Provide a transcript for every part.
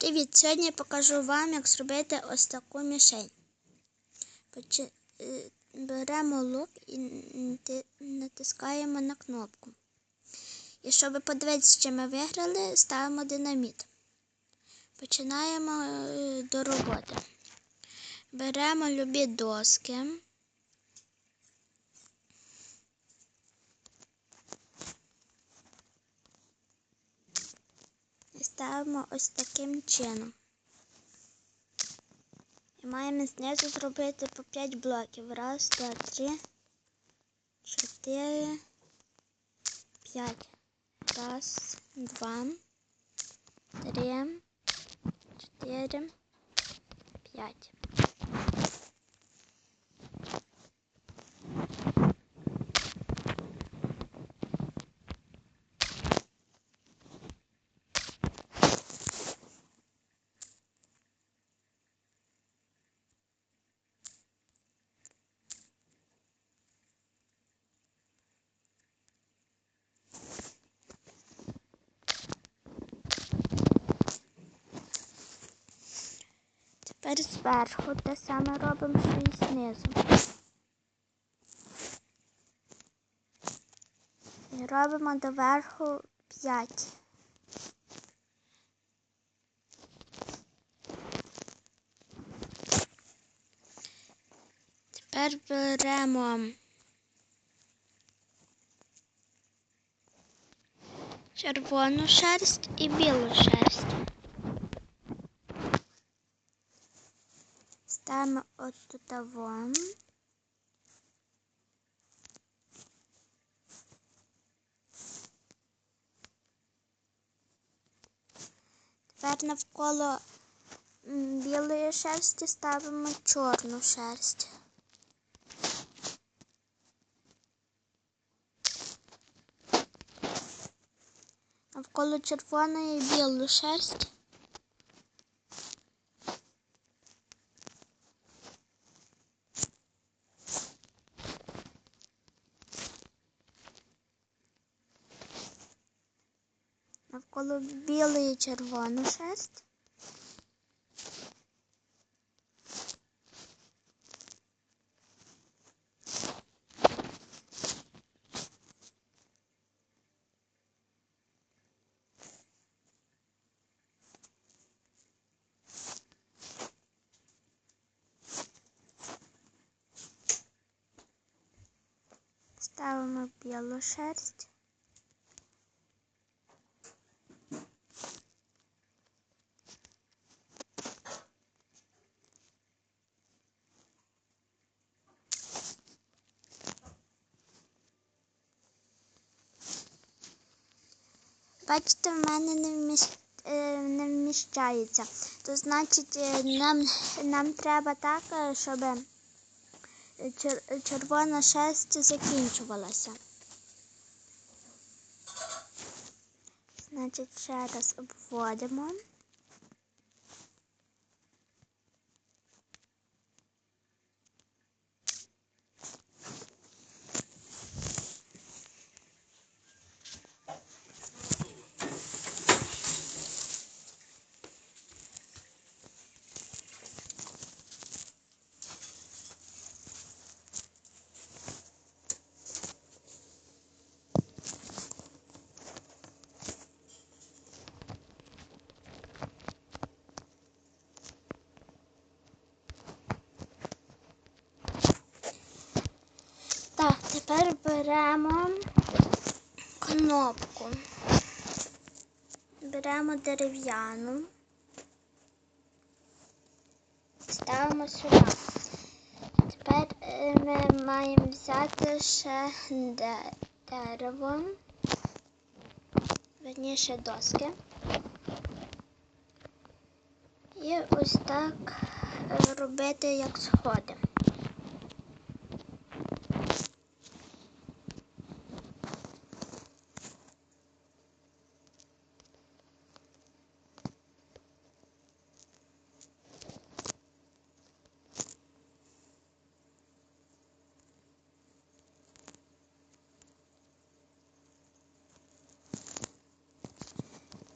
Привіт! Сьогодні я покажу вам, як зробити ось таку мішень. Е, Беремо лук і натискаємо на кнопку. І щоб подивитися, чи ми виграли, ставимо динаміт. Починаємо е, до роботи. Беремо любі доски. Ставимо ось таким чином. І маємо знизу зробити по 5 блоків. Раз, два, три, чотири, п'ять. Раз, два, три, чотири, п'ять. Тепер зверху те саме робимо, що і знизу. І робимо доверху 5. Тепер беремо червону шерсть і білу шерсть. Ставимо от тут вон. Тепер навколо білої шерсті ставимо чорну шерсть. Навколо червоної білу шерсть. Навколо білої червону шерсть. Ставимо білу шерсть. Бачите, в мене не, вміщ... е, не вміщається. То значить, е, нам, нам треба так, е, щоб червона шерсть закінчувалася. Значить, ще раз обводимо. Так, тепер беремо кнопку. Беремо дерев'яну. Ставимо сюди. Тепер е, ми маємо взяти ще дерево, верніше доски. І ось так е, робити, як сходи.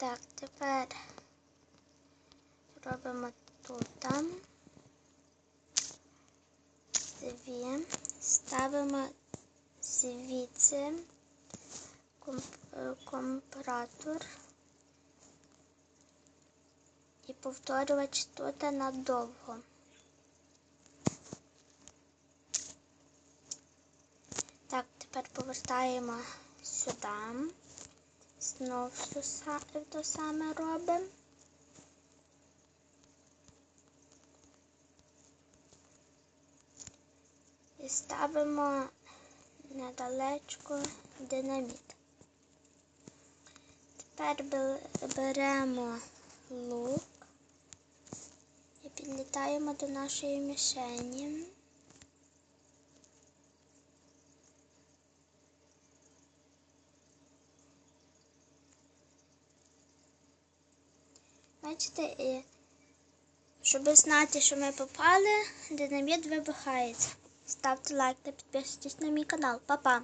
Так, тепер робимо тут. там. Дві. Ставимо звідси е, компаратор. І повторювач тут надовго. Так, тепер повертаємо сюди. Знов то саме робимо. І ставимо недалечко динаміт. Тепер беремо лук і підлітаємо до нашої мішені. Бачите, і щоб знати, що ми попали, динаміт вибухається. Ставте лайк та підписуйтесь на мій канал. Па-па!